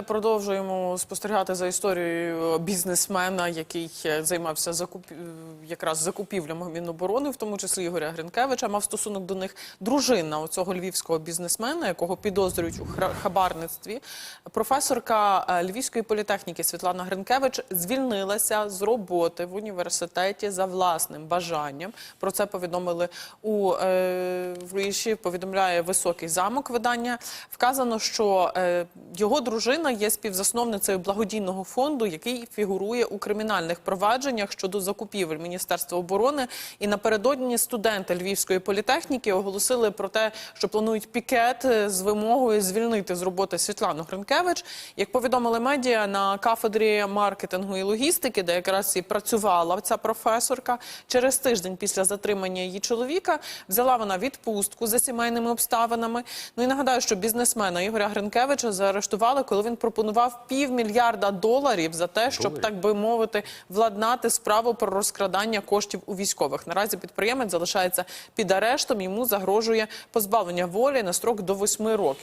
Продовжуємо спостерігати за історією бізнесмена, який е, займався закуп... е, якраз закупівлями Міноборони, в тому числі Ігоря Гринкевича. Мав стосунок до них дружина оцього львівського бізнесмена, якого підозрюють у хабарництві. Професорка е, Львівської політехніки Світлана Гринкевич звільнилася з роботи в університеті за власним бажанням. Про це повідомили у е, Ріші. Повідомляє високий замок видання. Вказано, що е, його дружина є співзасновницею благодійного фонду, який фігурує у кримінальних провадженнях щодо закупівель Міністерства оборони. І напередодні студенти Львівської політехніки оголосили про те, що планують пікет е, з вимогою звільнити з роботи Світлану Гринкевич. Як повідомили медіа на кафедрі маркетингу і логістики, де якраз і працювала ця професорка, через тиждень після затримання її чоловіка взяла вона відпустку за сімейними обставинами. Ну і нагадаю, що бізнесмена Ігоря Гринкевича заарештували, коли він пропонував півмільярда доларів за те, щоб так би мовити владнати справу про розкрадання коштів у військових. Наразі підприємець залишається під арештом. Йому загрожує позбавлення волі на строк до восьми років.